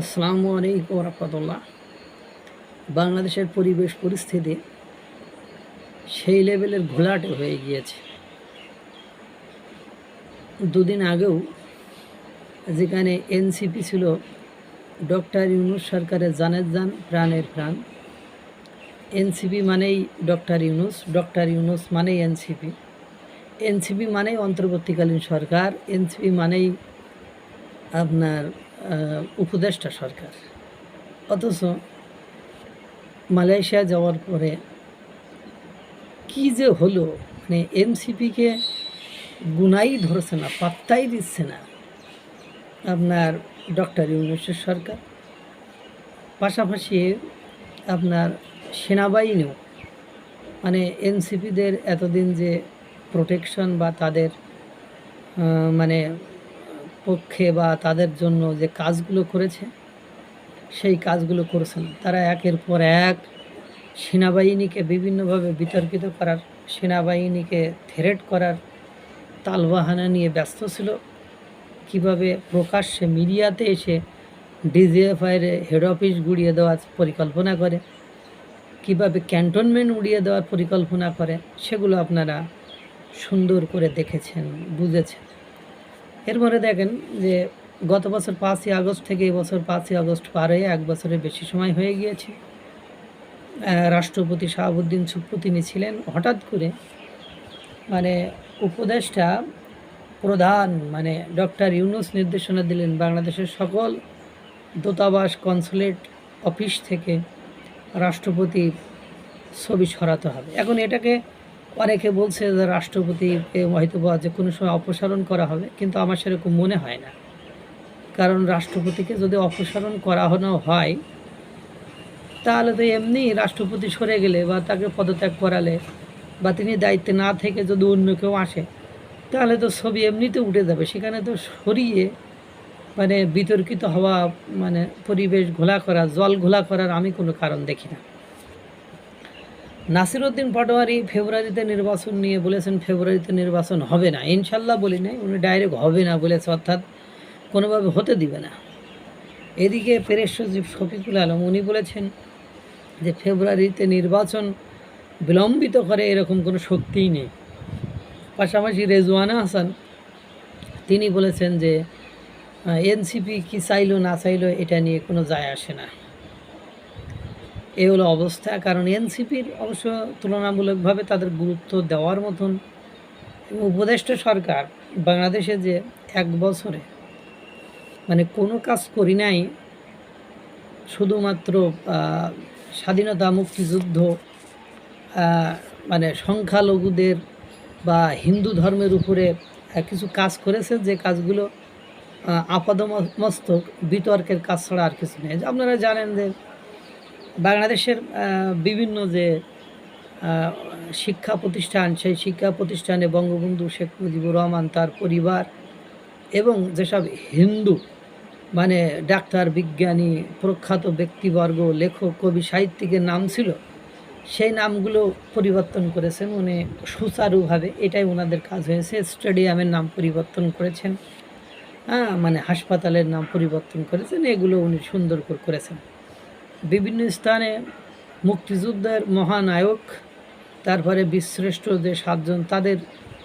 আসসালামু আলাইকুম রহমতুল্লাহ বাংলাদেশের পরিবেশ পরিস্থিতি সেই লেভেলের ঘোলাটে হয়ে গিয়েছে। দুদিন আগেও যেখানে এনসিপি ছিল, ডক্টর ইউনুস সরকারের জানের জান, প্রাণের প্রাণ। এনসিপি মানেই ডক্টর ইউনুস ডক্টর ইউনুস মানেই এনসিপি। এনসিপি মানেই অন্তর্বর্তীকালীন সরকার, এনসিপি মানেই আপনার উপদেষ্টা সরকার। অথচ মালয়েশিয়া যাওয়ার পরে কি যে হলো মানে এমসিপিকে গুনাই ধরছে না, পাত্তাই দিচ্ছে না আপনার ডক্টর ইউনুসের সরকার। পাশাপাশি আপনার সেনাবাহিনীও মানে এনসিপিদের এতদিন যে প্রোটেকশন বা তাদের মানে পক্ষে বা তাদের জন্য যে কাজগুলো করেছে, সেই কাজগুলো করেছে না তারা একের পর এক সেনাবাহিনীকে বিভিন্নভাবে বিতর্কিত করার, সেনাবাহিনীকে থ্রেট করার তালবাহানা নিয়ে ব্যস্ত ছিল। কীভাবে প্রকাশ্যে মিডিয়াতে এসে ডিজিএফআইয়ের হেড অফিস গুড়িয়ে দেওয়ার পরিকল্পনা করে, কীভাবে ক্যান্টনমেন্ট উড়িয়ে দেওয়ার পরিকল্পনা করে, সেগুলো আপনারা সুন্দর করে দেখেছেন, বুঝেছেন। এরপরে দেখেন যে গত বছর পাঁচই আগস্ট থেকে এবছর পাঁচই আগস্ট পার হয়ে এক বছরের বেশি সময় হয়ে গিয়েছে। রাষ্ট্রপতি শাহাবুদ্দিন সুপ্পু তিনি ছিলেন। হঠাৎ করে মানে উপদেষ্টা প্রধান মানে ডক্টর ইউনুস নির্দেশনা দিলেন বাংলাদেশের সকল দূতাবাস কনসুলেট অফিস থেকে রাষ্ট্রপতি ছবি সরাতে হবে। এখন এটাকে অনেকে বলছে যে রাষ্ট্রপতিকে হয়তো বা যে কোনো সময় অপসারণ করা হবে, কিন্তু আমার সেরকম মনে হয় না। কারণ রাষ্ট্রপতিকে যদি অপসারণ করানো হয়, তাহলে তো এমনি রাষ্ট্রপতি সরে গেলে বা তাকে পদত্যাগ করালে বা তিনি দায়িত্বে না থেকে যদি অন্য কেউ আসে, তাহলে তো ছবি এমনিতে উঠে যাবে। সেখানে তো সরিয়ে মানে বিতর্কিত হওয়া মানে পরিবেশ ঘোলা করা, জল ঘোলা করার আমি কোনো কারণ দেখি না। নাসিরউদ্দিন পাটোয়ারি ফেব্রুয়ারিতে নির্বাচন নিয়ে বলেছেন ফেব্রুয়ারিতে নির্বাচন হবে না। ইনশাল্লাহ বলি নাই, উনি ডাইরেক্ট হবে না বলেছে, অর্থাৎ কোনোভাবে হতে দিবে না। এদিকে পেরেশ সচিব শফিকুল আলম, উনি বলেছেন যে ফেব্রুয়ারিতে নির্বাচন বিলম্বিত করে এরকম কোনো শক্তিই নেই। পাশাপাশি রেজওয়ানা হাসান, তিনি বলেছেন যে এনসিপি কি চাইলো না চাইলো এটা নিয়ে কোনো যায় আসে না। এই হলো অবস্থা। কারণ এনসিপির অবশ্য তুলনামূলকভাবে তাদের গুরুত্ব দেওয়ার মতন উপদেষ্টা সরকার বাংলাদেশে যে এক বছরে মানে কোনো কাজ করি নাই, শুধুমাত্র স্বাধীনতা মুক্তিযুদ্ধ মানে সংখ্যালঘুদের বা হিন্দু ধর্মের উপরে কিছু কাজ করেছে যে কাজগুলো আপাদমস্তক, বিতর্কের কাজ ছাড়া আর কিছু নেই। আপনারা জানেন যে বাংলাদেশের বিভিন্ন যে শিক্ষা প্রতিষ্ঠান, সেই শিক্ষা প্রতিষ্ঠানে বঙ্গবন্ধু শেখ মুজিবুর রহমান তার পরিবার এবং যেসব হিন্দু মানে ডাক্তার, বিজ্ঞানী, প্রখ্যাত ব্যক্তিবর্গ, লেখক, কবি, সাহিত্যিকের নাম ছিল, সেই নামগুলো পরিবর্তন করেছেন উনি সুচারুভাবে। এটাই ওনাদের কাজ হয়েছে, স্টেডিয়ামের নাম পরিবর্তন করেছেন। হ্যাঁ মানে হাসপাতালের নাম পরিবর্তন করেছেন, এগুলো উনি সুন্দর করে করেছেন। বিভিন্ন স্থানে মুক্তিযুদ্ধের মহানায়ক, তারপরে বিশ্রেষ্ঠ যে সাতজন, তাদের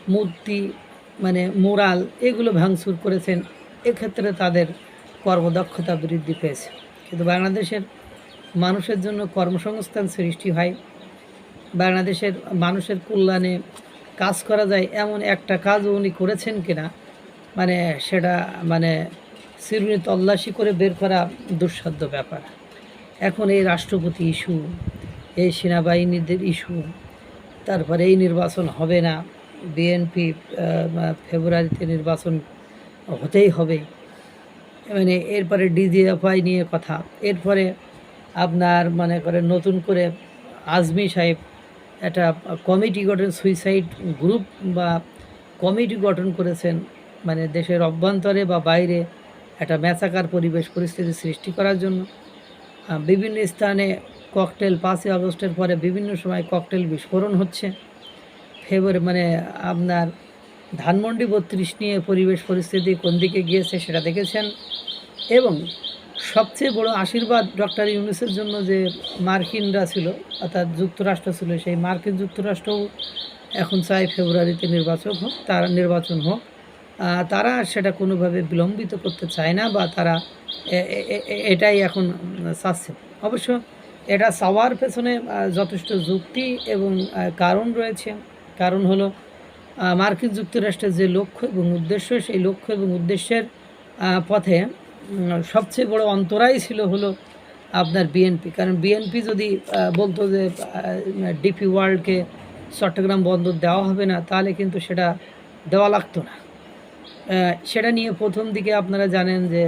মূর্তি মানে মোরাল, এগুলো ভাঙচুর করেছেন। এক্ষেত্রে তাদের কর্মদক্ষতা বৃদ্ধি পেয়েছে। কিন্তু বাংলাদেশের মানুষের জন্য কর্মসংস্থান সৃষ্টি হয়। বাংলাদেশের মানুষের কল্যাণে কাজ করা যায় এমন একটা কাজ উনি করেছেন কিনা মানে সেটা মানে সিরুনি তল্লাশি করে বের করা দুঃসাধ্য ব্যাপার। এখন এই রাষ্ট্রপতি ইস্যু, এই সেনাবাহিনীদের ইস্যু, তারপরে এই নির্বাচন হবে না বিএনপি ফেব্রুয়ারিতে নির্বাচন হতেই হবে। মানে এরপরে ডিজিএফআই নিয়ে কথা। এরপরে আপনার মনে করেন নতুন করে আজমি সাহেব একটা কমিটি গঠন, সুইসাইড গ্রুপ বা কমিটি গঠন করেছেন। মানে দেশের অভ্যন্তরে বা বাইরে একটা ম্যাচাকার পরিবেশ, পরিস্থিতি সৃষ্টি করার জন্য। বিভিন্ন স্থানে ককটেল পাঁচই আগস্টের পরে বিভিন্ন সময় ককটেল বিস্ফোরণ হচ্ছে। ফেব্রুয়ারি মানে আপনার ধানমন্ডি বত্রিশ নিয়ে পরিবেশ পরিস্থিতি কোন দিকে গিয়েছে সেটা দেখেছেন। এবং সবচেয়ে বড় আশীর্বাদ ডক্টর ইউনুসের জন্য যে মার্কিনরা ছিল, অর্থাৎ যুক্তরাষ্ট্র ছিল, সেই মার্কিন যুক্তরাষ্ট্রও এখন চায় ফেব্রুয়ারিতে নির্বাচন হোক, তার নির্বাচন হোক তারা সেটা কোনোভাবে বিলম্বিত করতে চায় না বা তারা এটাই এখন চাচ্ছে অবশ্য এটা চাওয়ার পেছনে যথেষ্ট যুক্তি এবং কারণ রয়েছে। কারণ হলো মার্কিন যুক্তরাষ্ট্রের যে লক্ষ্য এবং উদ্দেশ্য, সেই লক্ষ্য এবং উদ্দেশ্যের পথে সবচেয়ে বড় অন্তরাই ছিল হলো আপনার বিএনপি। কারণ বিএনপি যদি বলতো যে ডিপি ওয়ার্ল্ডকে চট্টগ্রাম বন্দর দেওয়া হবে না, তাহলে কিন্তু সেটা দেওয়া লাগতো না। সেটা নিয়ে প্রথম দিকে আপনারা জানেন যে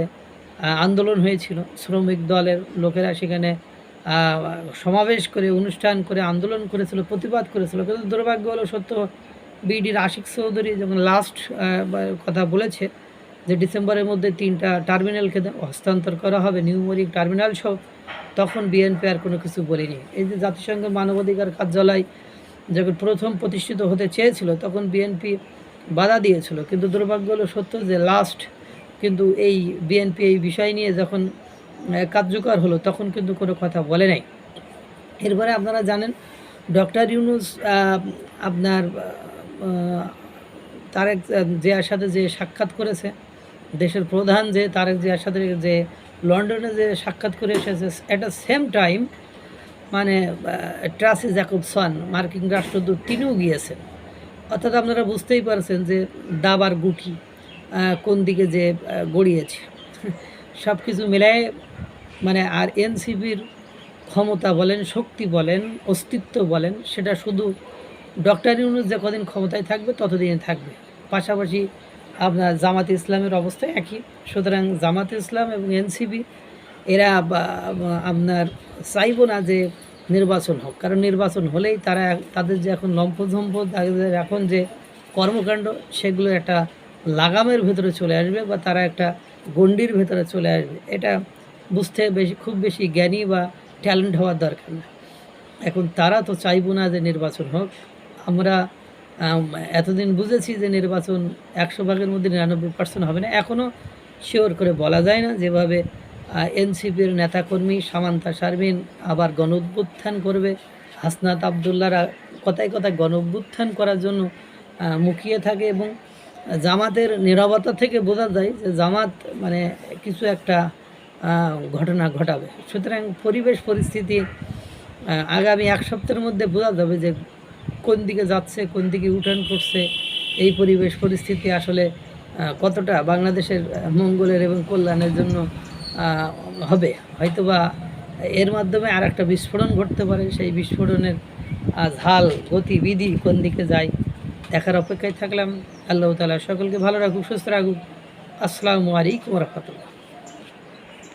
আন্দোলন হয়েছিল। শ্রমিক দলের লোকেরা সেখানে সমাবেশ করে, অনুষ্ঠান করে, আন্দোলন করেছিল, প্রতিবাদ করেছিল। কিন্তু দুর্ভাগ্য হলো সত্য বিডির আশিক চৌধুরী যখন লাস্ট কথা বলেছে যে ডিসেম্বরের মধ্যে তিনটা টার্মিনালকে হস্তান্তর করা হবে নিউ নিউমরিক টার্মিনাল সহ, তখন বিএনপি আর কোনো কিছু বলেনি। এই যে জাতিসংঘের মানবাধিকার কার্যালয় যখন প্রথম প্রতিষ্ঠিত হতে চেয়েছিল, তখন বিএনপি বাধা দিয়েছিল। কিন্তু দুর্ভাগ্য হলো সত্য যে লাস্ট কিন্তু এই বিএনপি এই বিষয় নিয়ে যখন কার্যকর হলো, তখন কিন্তু কোনো কথা বলে নাই। এরপরে আপনারা জানেন ডক্টর ইউনুস আপনার তারেক জিয়ার সাথে যে সাক্ষাৎ করেছে, দেশের প্রধান যে তারেক জিয়ার সাথে যে লন্ডনে যে সাক্ষাৎ করে এসেছে অ্যাট দ্য সেম টাইম মানে ট্রাসি জ্যাকবসন, মার্কিন রাষ্ট্রদূত, তিনিও গিয়েছেন। অর্থাৎ আপনারা বুঝতেই পারছেন যে দাবার গুটি কোন দিকে যে গড়িয়েছে। সব কিছু মিলায় মানে আর এনসিপির ক্ষমতা বলেন, শক্তি বলেন, অস্তিত্ব বলেন, সেটা শুধু ডক্টর ইউনুস যে কদিন ক্ষমতায় থাকবে, ততদিন থাকবে। পাশাপাশি আপনার জামাত ইসলামের অবস্থা একই। সুতরাং জামাত ইসলাম এবং এনসিপি, এরা আপনার চাইব না যে নির্বাচন হোক। কারণ নির্বাচন হলেই তারা তাদের যে এখন লম্ফঝম্প তাদের এখন যে কর্মকাণ্ড, সেগুলো একটা লাগামের ভেতরে চলে আসবে বা তারা একটা গণ্ডির ভেতরে চলে আসবে। এটা বুঝতে বেশি, খুব বেশি জ্ঞানী বা ট্যালেন্ট হওয়ার দরকার না। এখন তারা তো চাইব না যে নির্বাচন হোক। আমরা এতদিন বুঝেছি যে নির্বাচন একশো ভাগের মধ্যে নিরানব্বই পার্সেন্ট হবে না। এখনও শিওর করে বলা যায় না যেভাবে এনসিপির নেতাকর্মী সামান্তা শারমিন আবার গণ করবে। হাসনাত আবদুল্লারা কথায় কথায় গণ করার জন্য মুখিয়ে থাকে এবং জামাতের নিরবতা থেকে বোঝা যায় যে জামাত মানে কিছু একটা ঘটনা ঘটাবে। সুতরাং পরিবেশ পরিস্থিতি আগামী এক সপ্তাহের মধ্যে বোঝা যাবে যে কোন দিকে যাচ্ছে, কোন দিকে উঠান করছে। এই পরিবেশ পরিস্থিতি আসলে কতটা বাংলাদেশের মঙ্গলের এবং কল্যাণের জন্য হবে। হয়তোবা এর মাধ্যমে আর একটা বিস্ফোরণ ঘটতে পারে। সেই বিস্ফোরণের ঝাল গতিবিধি কোন দিকে যায় দেখার অপেক্ষায় থাকলাম। আল্লাহ তালা সকলকে ভালো রাখুক, সুস্থ রাখুক। আসসালামু আলাইকুম রহমতুল্লাহ।